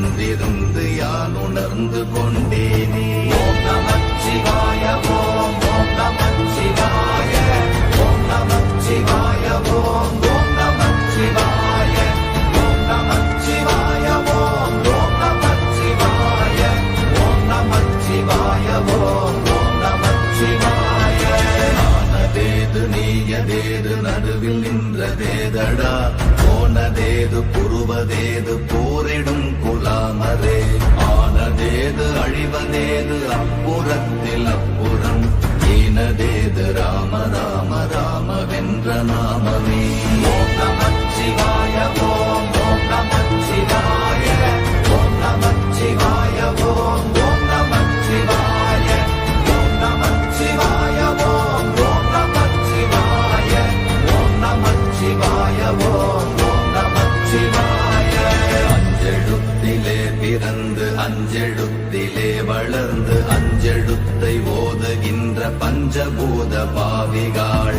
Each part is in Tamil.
இருந்திருந்து யான் உணர்ந்து கொண்டேனே? ஓம் நமச்சிவாய ஓம் ஓம் நமச்சிவாய ஓம் நமச்சிவாய ஓம் ஓம் நமச்சிவாய ஓம் நமச்சிவாய ஓம் ஓம் நமச்சிவாய ஓம் நமச்சிவாய ஓம் ஓம் நமச்சிவாய ஆனதேது நீயதேது நடுவில் நின்றதேதடா. போனதேது புருவதேது போரிடும் வென்ற நாமமே ஓம் நமச்சிவாய ஓம் ஓம் நமச்சிவாய ஓம் நமச்சிவாய ஓம் ஓம் நமச்சிவாய ஓம் நமச்சிவாய ஓம் ஓம் நமச்சிவாய ஓம் நமச்சிவாய ஓம் ஓம் நமச்சிவாய அஞ்செழுத்திலே பிறந்து அஞ்செழுத்திலே வளர்ந்து அஞ்செழுத்தை ஓதுகின்ற பஞ்சபூத பாவிகாள்.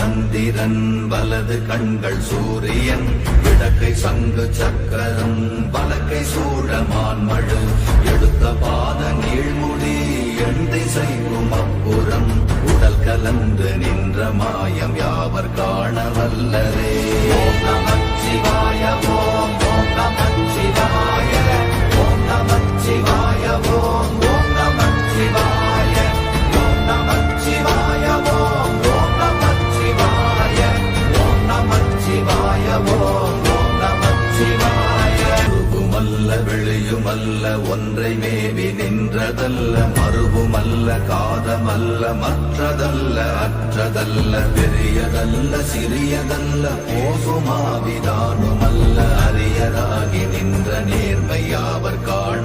சந்திரன் வலது கண்கள் சூரியன் இடக்கை சங்கு சக்கரம் வலக்கை சூழமான் மழு. எடுத்த பாத நீழ்முடி எந்தை திசைக்கும் அப்புறம். உடல் கலந்து நின்ற மாயம் யாவர் காண வல்லரே? ஓம் நின்றதல்ல மறுவுமல்ல காதமல்ல மற்றதல்ல அற்றதல்ல பெரியதல்ல சிறியதல்ல போசுமாவிதானுமல்ல அரியதாகி நின்ற நேர்மையாவர் யாவர் காண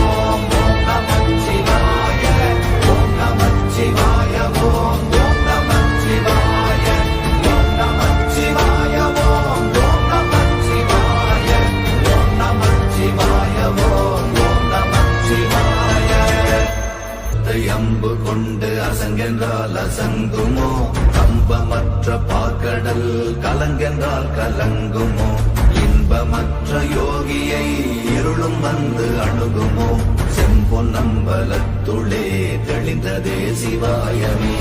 கலங்கென்றால் அசங்குமோ? கம்பமற்ற பாக்கடல் கலங்கென்றால் கலங்குமோ? இன்பமற்ற யோகியை இருளும் வந்து அணுகுமோ? செம்பொன் நம்பலத்துளே தெளிந்ததே சிவாயமே.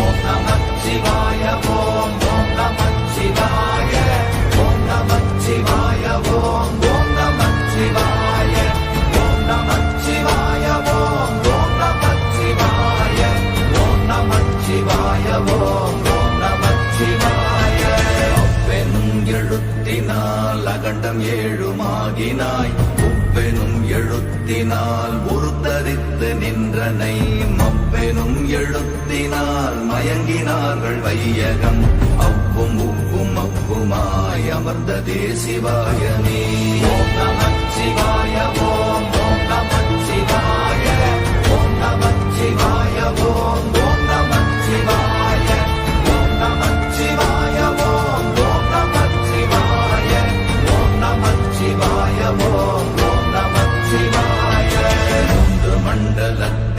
ஓம் நமச்சிவாய ஓம் ஓம் நமச்சிவாய ஓம் நமச்சிவாய ஓம் ஓம். எழுத்தினால் ஏழுமாகினாய். ஒவ்வெனும் எழுத்தினால் உருத்தரித்து நின்றனை. மவ்வெனும் எழுத்தினால் மயங்கினார்கள் வையகம். அவ்வும் உவ்வும் அவ்வுமாய் அமர்ந்த தேசிவாயனே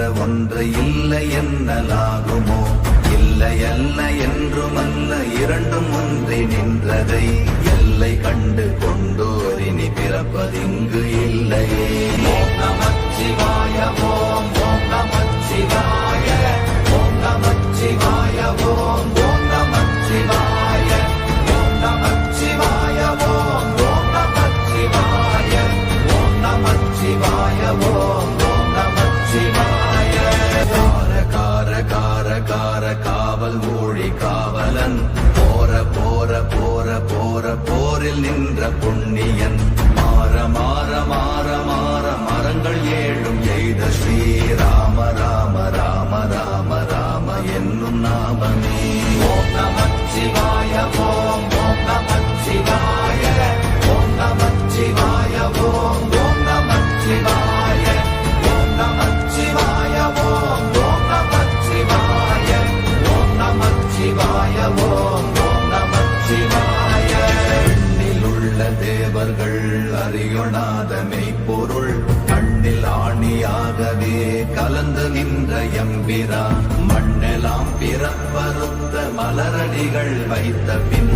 என்ற ஒன்று இல்லை என்னலாகுமோ? இல்லை அல்ல என்றுமல்ல இரண்டும் ஒன்றி நின்றதை எல்லை கண்டு கொண்டோரினி பிறப்பதிங்கு இல்லையே. ஓம் புண்ணியன் மாற மாற மாற மாற மரங்கள் ஏழும் எய்த ஸ்ரீரா மலரடிகள் வைத்த பின்